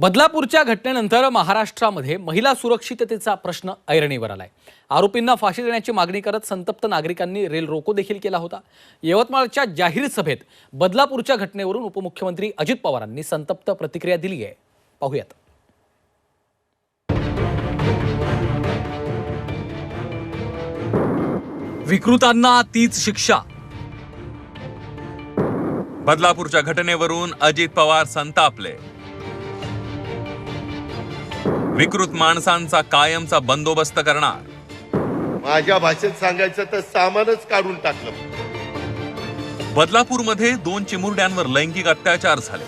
बदलापूरच्या घटनेनंतर महाराष्ट्रामध्ये महिला सुरक्षिततेचा प्रश्न ऐरणीवर आलाय. आरोपींना फाशी देण्याची मागणी करत संतप्त नागरिकांनी रेल रोको देखील केला होता. यवतमाळच्या जाहीर सभेत बदलापूरच्या घटनेवरून उपमुख्यमंत्री अजित पवारांनी संतप्त प्रतिक्रिया दिली आहे. पाहूयात. विकृतांना तीच शिक्षा. बदलापूरच्या घटनेवरून अजित पवार संतापले. विकृत माणसांचा कायमचा बंदोबस्त करणार. माझ्या भाषेत सांगायचं तर सामानच काढून टाकलं. बदलापूरमध्ये दोन चिमुरड्यांवर लैंगिक अत्याचार झाले.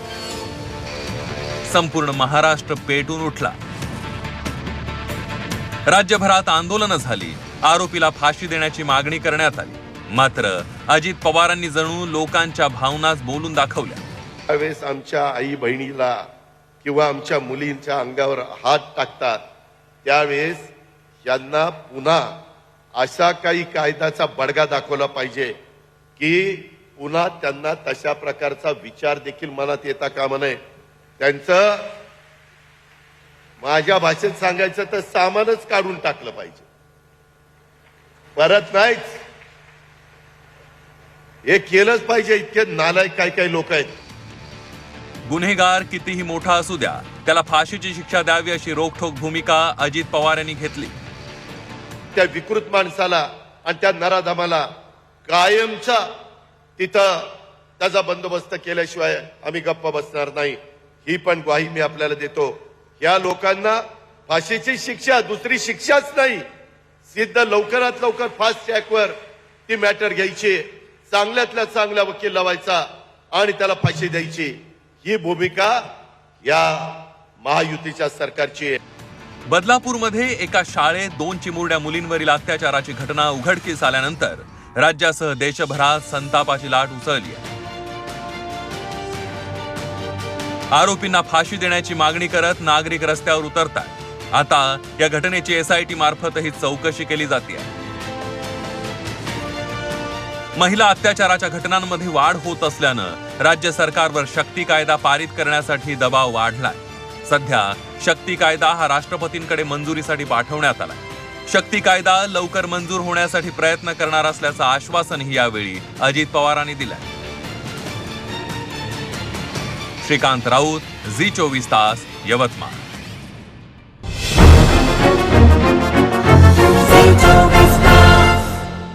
संपूर्ण महाराष्ट्र पेटून उठला. राज्यभरात आंदोलनं झाली. आरोपीला फाशी देण्याची मागणी करण्यात आली. मात्र अजित पवारांनी जणू लोकांच्या भावनाच बोलून दाखवल्या. त्यावेळेस आमच्या आई बहिणीला किंवा आमच्या मुलींच्या अंगावर हात टाकतात त्यावेळेस यांना पुन्हा अशा काही कायद्याचा बडगा दाखवला पाहिजे की पुन्हा त्यांना तशा प्रकारचा विचार देखील मनात येता कामा नये. त्यांचं माझ्या भाषेत सांगायचं तर सामानच काढून टाकलं पाहिजे. परत नाहीच. हे केलंच पाहिजे इतके नालायक काही काही लोक आहेत. गुन्हेगार कितीही मोठा असू द्या त्याला फाशीची शिक्षा द्यावी अशी रोखठोक भूमिका अजित पवार यांनी घेतली. त्या विकृत माणसाला आणि त्या नराधमाला कायमचा तिथं त्याचा बंदोबस्त केल्याशिवाय आम्ही गप्प बसणार नाही. ही पण ग्वाही मी आपल्याला देतो. या लोकांना फाशीची शिक्षा दुसरी शिक्षाच नाही. सिद्ध लवकरात लवकर फास्ट ट्रॅकवर ती मॅटर घ्यायची. चांगल्यातल्या चांगला वकील लावायचा आणि त्याला फाशी द्यायची. ही भूमिका या महायुतीच्या सरकारची आहे. बदलापूरमध्ये एका शाळेत दोन चिमुरड्या मुलींवरील अत्याचाराची घटना उघडकीस आल्यानंतर राज्यासह देशभरात संतापाची लाट उसळली आहे. आरोपींना फाशी देण्याची मागणी करत नागरिक रस्त्यावर उतरतात आता या घटनेची एसआयटी मार्फतही चौकशी केली जाते. महिला अत्याचाराच्या घटनांमध्ये वाढ होत असल्यानं राज्य सरकारवर शक्ती कायदा पारित करण्यासाठी दबाव वाढलाय. सध्या शक्ती कायदा हा राष्ट्रपतींकडे मंजुरीसाठी पाठवण्यात आलाय. शक्ती कायदा लवकर मंजूर होण्यासाठी प्रयत्न करणार असल्याचं आश्वासनही यावेळी अजित पवारांनी दिलं श्रीकांत राऊत झी चोवीस तास यवतमाळ.